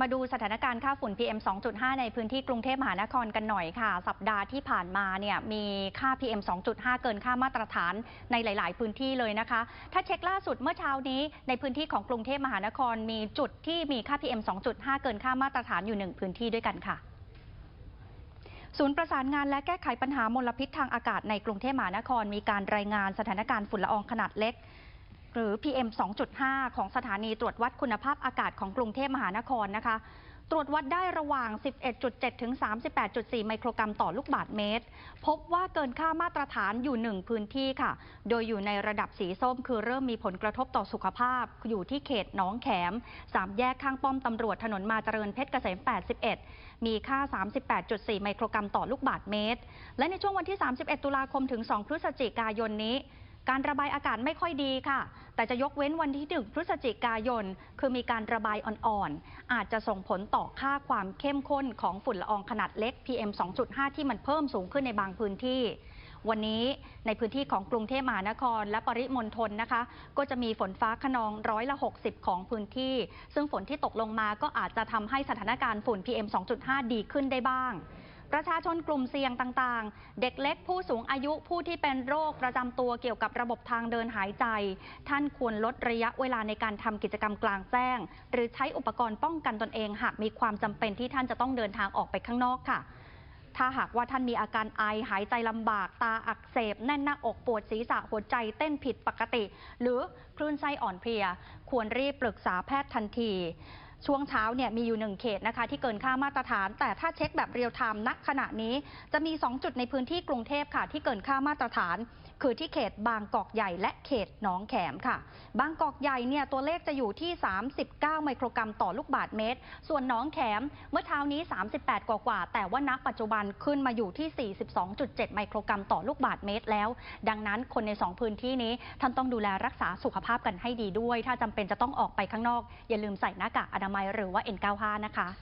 มาดูสถานการณ์ค่าฝุ่น PM 2.5 ในพื้นที่กรุงเทพมหานครกันหน่อยค่ะ สัปดาห์ที่ผ่านมาเนี่ยมีค่า PM 2.5 เกินค่ามาตรฐานในหลาย ๆ พื้นที่เลยนะคะ ถ้าเช็คล่าสุดเมื่อเช้านี้ในพื้นที่ของกรุงเทพมหานครมีจุดที่มีค่า PM 2.5 เกินค่ามาตรฐานอยู่หนึ่งพื้นที่ด้วยกันค่ะศูนย์ประสานงานและแก้ไขปัญหามลพิษทางอากาศในกรุงเทพมหานครมีการรายงานสถานการณ์ฝุ่นละอองขนาดเล็ก หรือ PM 2.5 ของสถานีตรวจวัดคุณภาพอากาศของกรุงเทพมหานครนะคะ ตรวจวัดได้ระหว่าง 11.7 ถึง 38.4 ไมโครกรัมต่อลูกบาศก์เมตร พบว่าเกินค่ามาตรฐานอยู่ 1 พื้นที่ค่ะ โดยอยู่ในระดับสีส้ม คือเริ่มมีผลกระทบต่อสุขภาพ อยู่ที่เขตหนองแขม สามแยกข้างป้อมตำรวจถนนมาเจริญเพชรเกษม 81 มีค่า 38.4 ไมโครกรัมต่อลูกบาศก์เมตร และในช่วงวันที่ 31 ตุลาคมถึง 2 พฤศจิกายนนี้ การระบายอากาศไม่ค่อยดีค่ะ แต่จะยกเว้นวันที่ 1 พฤศจิกายน คือมีการระบายอ่อนๆ อาจจะส่งผลต่อค่าความเข้มข้นของฝุ่นละอองขนาดเล็ก PM 2.5 ที่มันเพิ่มสูงขึ้นในบางพื้นที่วันนี้ในพื้นที่ของกรุงเทพมหานครและปริมณฑลนะคะ ก็จะมีฝนฟ้าขนองร้อยละ 60 ของพื้นที่ ซึ่งฝนที่ตกลงมาก็อาจจะทำให้สถานการณ์ฝุ่น PM 2.5 ดีขึ้นได้บ้าง ประชาชนกลุ่มเสี่ยงต่างๆ เด็กเล็กผู้สูงอายุผู้ที่เป็นโรคประจำตัวเกี่ยวกับระบบทางเดินหายใจ ท่านควรลดระยะเวลาในการทำกิจกรรมกลางแจ้ง หรือใช้อุปกรณ์ป้องกันตนเอง หากมีความจำเป็นที่ท่านจะต้องเดินทางออกไปข้างนอกค่ะ ถ้าหากว่าท่านมีอาการไอหายใจลำบากตาอักเสบ แน่นหน้าอกปวดศีรษะหัวใจเต้นผิดปกติ หรือคลื่นไส้อ่อนเพลีย ควรรีบปรึกษาแพทย์ทันที ช่วงเช้าเนี่ยมีอยู่หนึ่งเขตนะคะที่เกินค่ามาตรฐาน แต่ถ้าเช็คแบบเรียลไทม์ณขณะนี้ จะมี 2 จุดในพื้นที่กรุงเทพค่ะ ที่เกินค่ามาตรฐาน คือที่เขตบางกอกใหญ่และเขตหนองแขมค่ะ บางกอกใหญ่เนี่ยตัวเลขจะอยู่ที่ 39 ไมโครกรัมต่อลูกบาศก์เมตร ส่วนหนองแขมเมื่อเช้านี้ 38 กว่ากว่า แต่ว่าณปัจจุบันขึ้นมาอยู่ที่ 42.7 ไมโครกรัมต่อลูกบาศก์เมตรแล้ว ดังนั้นคนใน 2 พื้นที่นี้ท่านต้องดูแลรักษาสุขภาพกันให้ดีด้วย ถ้าจำเป็นจะต้องออกไปข้างนอก อย่าลืมใส่หน้ากากอนามัยหรือว่า N95 นะคะ